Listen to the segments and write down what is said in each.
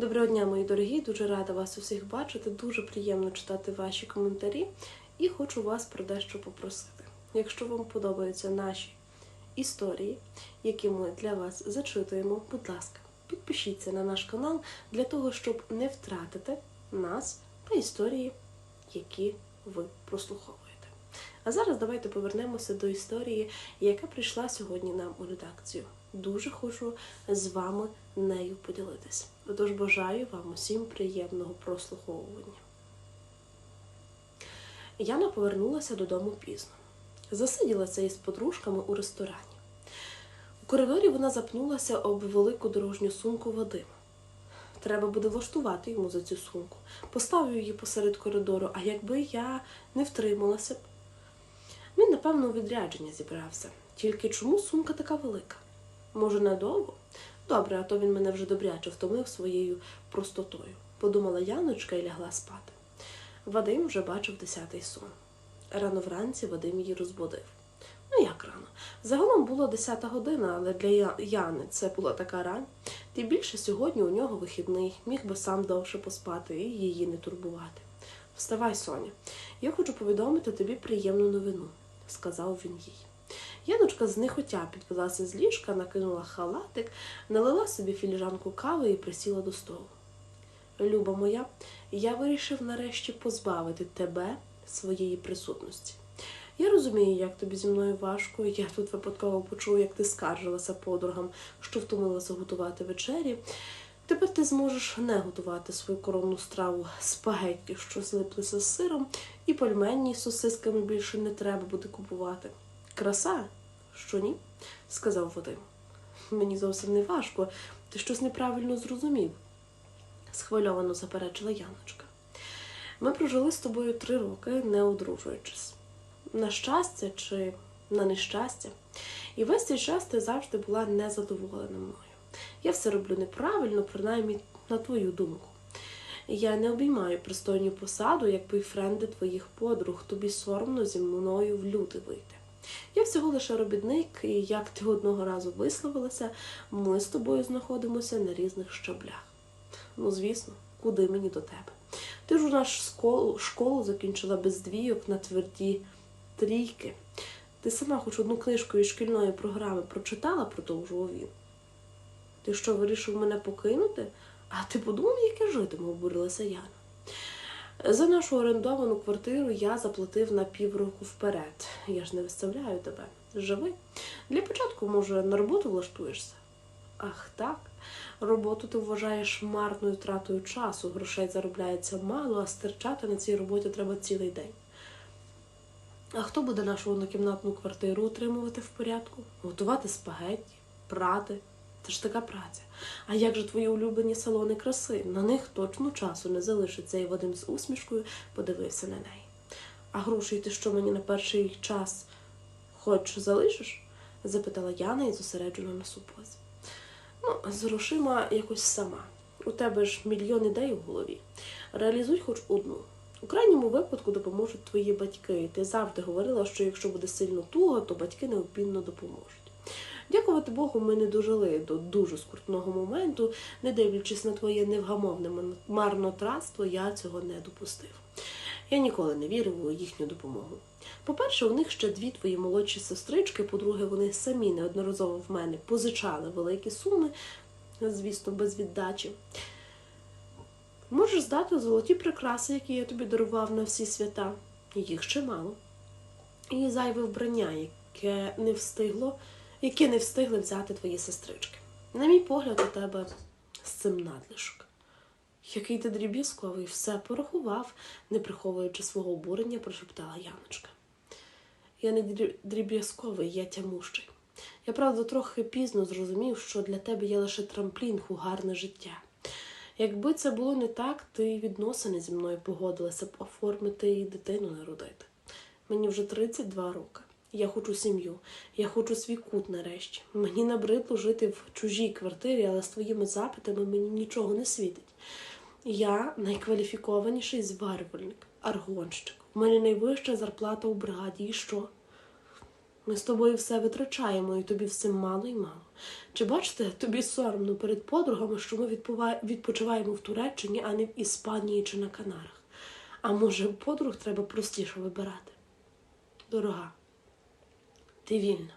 Доброго дня, мої дорогі! Дуже рада вас усіх бачити. Дуже приємно читати ваші коментарі. І хочу вас про дещо попросити. Якщо вам подобаються наші історії, які ми для вас зачитуємо, будь ласка, підпишіться на наш канал для того, щоб не втратити нас та історії, які ви прослуховуєте. А зараз давайте повернемося до історії, яка прийшла сьогодні нам у редакцію. Дуже хочу з вами нею поділитися. Отож бажаю вам усім приємного прослуховування. Яна повернулася додому пізно. Засиділася із подружками у ресторані. У коридорі вона запнулася об велику дорожню сумку Вадима. Треба буде влаштувати йому за цю сумку. Поставлю її посеред коридору, а якби я не втрималася б. Він, напевно, у відрядження зібрався. Тільки чому сумка така велика? Може, надовго? Добре, а то він мене вже добряче втомив своєю простотою, подумала Яночка і лягла спати. Вадим вже бачив десятий сон. Рано вранці Вадим її розбудив. Ну як рано? Загалом було десята година, але для Яни це була така рань. Тим більше сьогодні у нього вихідний, міг би сам довше поспати і її не турбувати. Вставай, Соня, я хочу повідомити тобі приємну новину, сказав він їй. Яночка знехотя підвелася з ліжка, накинула халатик, налила собі філіжанку кави і присіла до столу. Люба моя, я вирішив нарешті позбавити тебе своєї присутності. Я розумію, як тобі зі мною важко. Я тут випадково почув, як ти скаржилася подругам, що втомилася готувати вечері. Тепер ти зможеш не готувати свою коронну страву спагетті, що злиплися з сиром, і пельмені з сосисками більше не треба буде купувати. Краса? Що ні? сказав Вадим. Мені зовсім не важко. Ти щось неправильно зрозумів, схвильовано заперечила Яночка. Ми прожили з тобою три роки, не одружуючись. На щастя чи на нещастя. І весь цей час ти завжди була незадоволена мною. Я все роблю неправильно, принаймні на твою думку. Я не обіймаю пристойну посаду, як бойфренди твоїх подруг, тобі соромно зі мною в люди вийти. Я всього лише робітник, і як ти одного разу висловилася, ми з тобою знаходимося на різних щаблях. Ну, звісно, куди мені до тебе? Ти ж у нас школу, школу закінчила без двійок на тверді трійки. Ти сама хоч одну книжку із шкільної програми прочитала, продовжував він. Ти що, вирішив мене покинути? А ти подумав, як я житиму, обурилася Яна. За нашу орендовану квартиру я заплатив на півроку вперед. Я ж не виставляю тебе. Живи. Для початку, може, на роботу влаштуєшся? Ах, так. Роботу ти вважаєш марною тратою часу, грошей заробляється мало, а стерчати на цій роботі треба цілий день. А хто буде нашу однокімнатну квартиру утримувати в порядку? Готувати спагетті, прати. Це ж така праця. А як же твої улюблені салони краси? На них точно часу не залишиться, і Вадим з усмішкою подивився на неї. А грошей ти що мені на перший час хоч залишиш? запитала Яна і зосереджено супозі. Ну, з грошима якось сама. У тебе ж мільйон ідей у голові. Реалізуй хоч одну. У крайньому випадку допоможуть твої батьки. Ти завжди говорила, що якщо буде сильно туго, то батьки необмінно допоможуть. Дякувати Богу, ми не дожили до дуже скрутного моменту, не дивлячись на твоє невгамовне марнотратство, я цього не допустив. Я ніколи не вірив у їхню допомогу. По-перше, у них ще дві твої молодші сестрички, по-друге, вони самі неодноразово в мене позичали великі суми, звісно, без віддачі. Можеш здати золоті прикраси, які я тобі дарував на всі свята. Їх ще мало. І зайве вбрання, яке не встигло, яке не встигли взяти твої сестрички. На мій погляд, у тебе з цим надлишок. Який ти дріб'язковий, все порахував, не приховуючи свого обурення, прошептала Яночка. Я не дріб'язковий, я тямущий. Я, правда, трохи пізно зрозумів, що для тебе є лише трамплінг у гарне життя. Якби це було не так, ти відносини зі мною погодилася б оформити і дитину народити. Мені вже 32 роки. Я хочу сім'ю, я хочу свій кут нарешті. Мені набридло жити в чужій квартирі, але з твоїми запитами мені нічого не світить. Я найкваліфікованіший зварювальник, аргонщик. У мене найвища зарплата у бригаді. І що? Ми з тобою все витрачаємо, і тобі всім мало і мало. Чи бачите, тобі соромно перед подругами, що ми відпочиваємо в Туреччині, а не в Іспанії чи на Канарах? А може, подруг треба простіше вибирати? Дорога, ти вільна.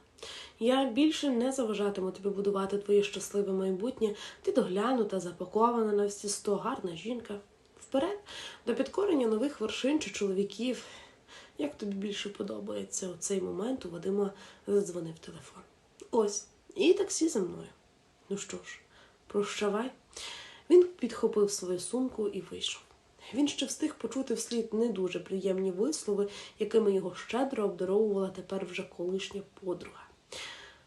Я більше не заважатиму тобі будувати твоє щасливе майбутнє. Ти доглянута, запакована на всі сто, гарна жінка. Вперед, до підкорення нових вершин чи чоловіків. Як тобі більше подобається у цей момент у Вадима задзвонив телефон. Ось, і таксі за мною. Ну що ж, прощавай. Він підхопив свою сумку і вийшов. Він ще встиг почути вслід не дуже приємні вислови, якими його щедро обдаровувала тепер вже колишня подруга.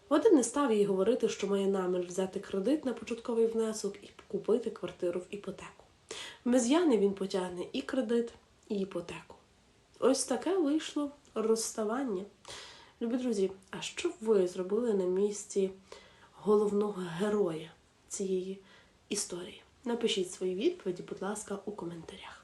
Вадим не став їй говорити, що має намір взяти кредит на початковий внесок і купити квартиру в іпотеку. Без Яни він потягне і кредит, і іпотеку. Ось таке вийшло розставання. Любі друзі, а що ви зробили на місці головного героя цієї історії? Напишіть свої відповіді, будь ласка, у коментарях.